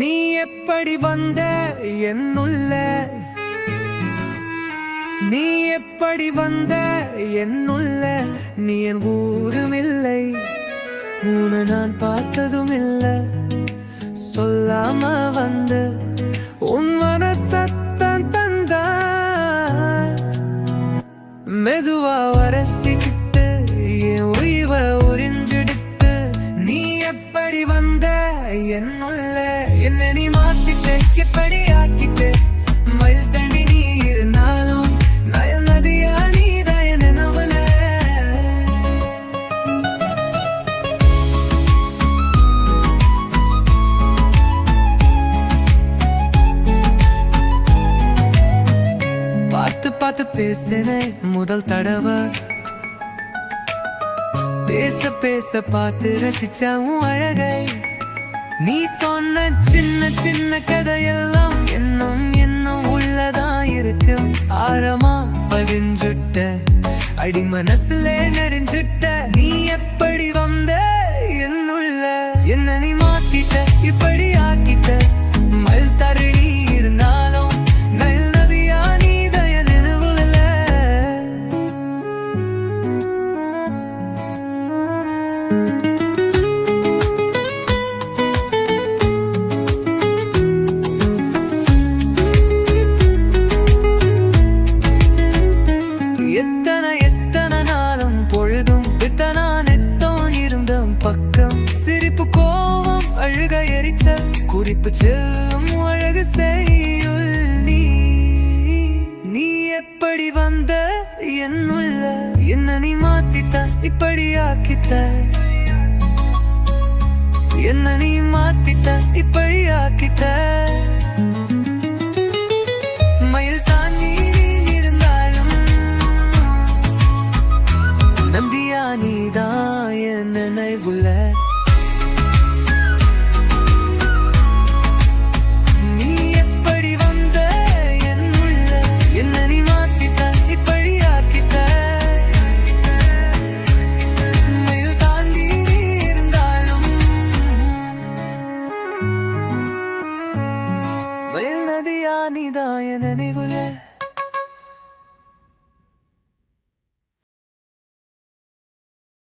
நீ எப்படி வந்த என்னுள்ள? நீ எப்படி வந்த என்னுள்ள? நீ என் ஊரும் இல்லை. உன்னை நான் பார்த்ததும் இல்லை. சொல்லாம வந்து உன் மனசத்தான் தந்த மெதுவா வரசி பார்த்து முதல் தடவை. பேச பேச பார்த்து ரசிச்ச அழகை. நீ சொன்ன சின்ன சின்ன கதையெல்லாம் இன்னும் இன்னும் உள்ளதா இருக்கு. ஆழமா பதிஞ்சுட்ட அடி மனசுல நெறிஞ்சுட்ட நீ எப்படி வந்த என்னுள்ள? என்ன நீ மாத்திட்ட இப்படி குறிப்பு செல்லும் அழகு செய்யுள் நீ. நீ எப்படி வந்த? என்னுள்ள என்ன நீ மாத்தித்த இப்படி ஆக்கித்த என்ன நீ மாத்தித்த இப்படி ஆக்கித்த மயில் தாங்கி இருந்தாலும் நந்தியா நீதான் என் நினைவுள்ள நதியா நிதாய நினைவுல.